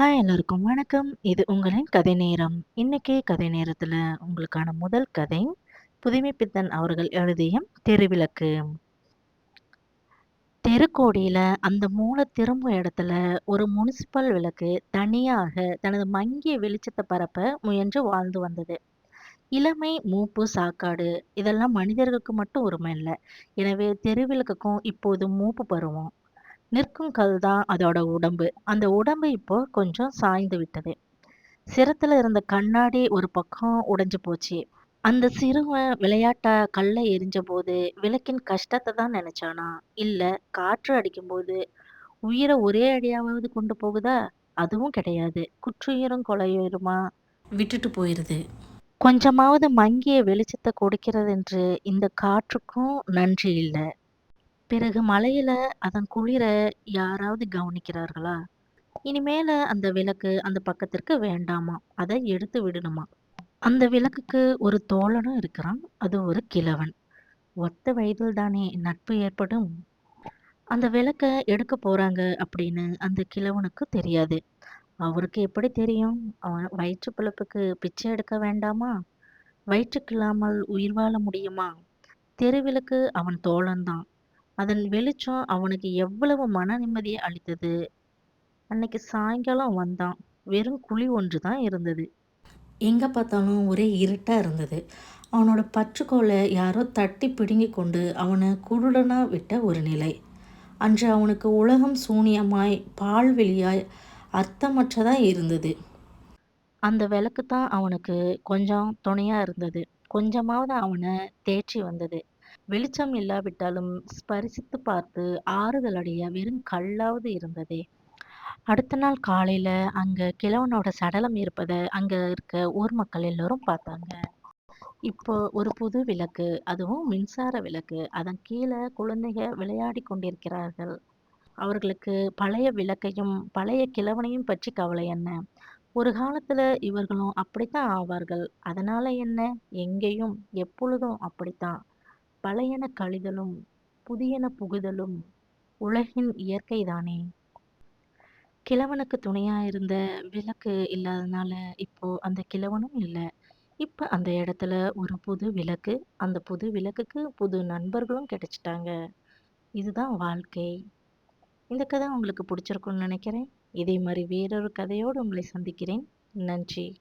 Hi எல்லாருக்கும் வணக்கம். இது உங்களின் கதை நேரம். இன்னைக்கு கதை நேரத்தில் உங்களுக்கான முதல் கதை, புதுமைப்பித்தன் அவர்கள் எழுதிய தெருவிளக்கு. தெருக்கோடியில் அந்த மூளை திரும்பும் இடத்துல ஒரு முனிசிபல் விளக்கு தனியாக தனது மங்கிய வெளிச்சத்தை பரப்ப முயன்று வாழ்ந்து வந்தது. இளமை, மூப்பு, சாக்காடு இதெல்லாம் மனிதர்களுக்கு மட்டும் உரிமை இல்லை எனவே தெருவிளக்குக்கும் இப்போது மூப்பு பருவம். நிற்கும் கல் தான் அதோட உடம்பு. அந்த உடம்பு இப்போ கொஞ்சம் சாய்ந்து விட்டது. சிரத்துல இருந்த கண்ணாடி ஒரு பக்கம் உடைஞ்சு போச்சு. அந்த சிறுவன் விளையாட்டா கல்ல எறிஞ்சபோது விளக்கின் கஷ்டத்த தான் நினைச்சானா? இல்ல காற்று அடிக்கும்போது உயிர ஒரே அடியாவது கொண்டு போகுதா? அதுவும் கிடையாது. குற்றுயிரும் கொலையுயிருமா விட்டுட்டு போயிருது. கொஞ்சமாவது மங்கிய வெளிச்சத்த கொடுக்கிறதென்று இந்த காற்றுக்கும் நன்றி இல்ல. பிறகு மழையில அதன் குளிர யாராவது கவனிக்கிறார்களா? இனிமேல அந்த விளக்கு அந்த பக்கத்திற்கு வேண்டாமாம். அதை எடுத்து விடணுமா அந்த விளக்குக்கு ஒரு தோழனும் இருக்கிறான். அது ஒரு கிழவன். ஒத்த வயதில் தானே நட்பு ஏற்படும். அந்த விளக்க எடுக்க போறாங்க அப்படின்னு அந்த கிழவனுக்கு தெரியாது. அவருக்கு எப்படி தெரியும்? அவன் வயிற்று பிழப்புக்கு பிச்சை எடுக்க வேண்டாமா? வயிற்றுக்கில்லாமல் உயிர் வாழ முடியுமா? தெருவிளக்கு அவன் தோழன்தான். அதன் வெளிச்சம் அவனுக்கு எவ்வளவு மன நிம்மதியை அளித்தது. அன்னைக்கு சாயங்காலம் வந்தான். வெறும் குழி ஒன்று தான் இருந்தது. எங்க பார்த்தாலும் ஒரே இருட்டா இருந்தது. அவனோட பற்றுக்கோலை யாரோ தட்டி பிடுங்கிக் கொண்டு அவனை குருடனா விட்ட ஒரு நிலை. அன்று அவனுக்கு உலகம் சூனியமாய், பாழ்வெளியாய், அர்த்தமற்றதாய் இருந்தது. அந்த விளக்கு தான் அவனுக்கு கொஞ்சம் துணையா இருந்தது. கொஞ்சமாவது அவனை தேற்றி வந்தது. வெளிச்சம் இல்லாவிட்டாலும் ஸ்பரிசித்து பார்த்து ஆறுதல் அடைய வெறும் கல்லாவது இருந்ததே. அடுத்த நாள் காலையில அங்க கிழவனோட சடலம் இருப்பதை அங்க இருக்க ஊர் மக்கள் எல்லோரும் பார்த்தாங்க. இப்போ ஒரு புது விளக்கு, அதுவும் மின்சார விளக்கு. அதன் கீழே குழந்தைங்க விளையாடி கொண்டிருக்கிறார்கள். அவர்களுக்கு பழைய விளக்கையும் பழைய கிழவனையும் பற்றி கவலை என்ன? ஒரு காலத்துல இவர்களும் அப்படித்தான் ஆவார்கள். அதனால என்ன? எங்கேயும் எப்பொழுதும் அப்படித்தான். பழையன கழிதலும் புதியன புகுதலும் உலகின் இயற்கைதானே. கிழவனுக்கு துணையாக இருந்த விளக்கு இல்லாதனால இப்போ அந்த கிழவனும் இல்லை இப்போ அந்த இடத்துல ஒரு புது விளக்கு. அந்த புது விளக்குக்கு புது நண்பர்களும் கிடைச்சிட்டாங்க. இதுதான் வாழ்க்கை. இந்த கதை உங்களுக்கு பிடிச்சிருக்கும்னு நினைக்கிறேன். இதே மாதிரி வேறொரு கதையோடு உங்களை சந்திக்கிறேன். நன்றி.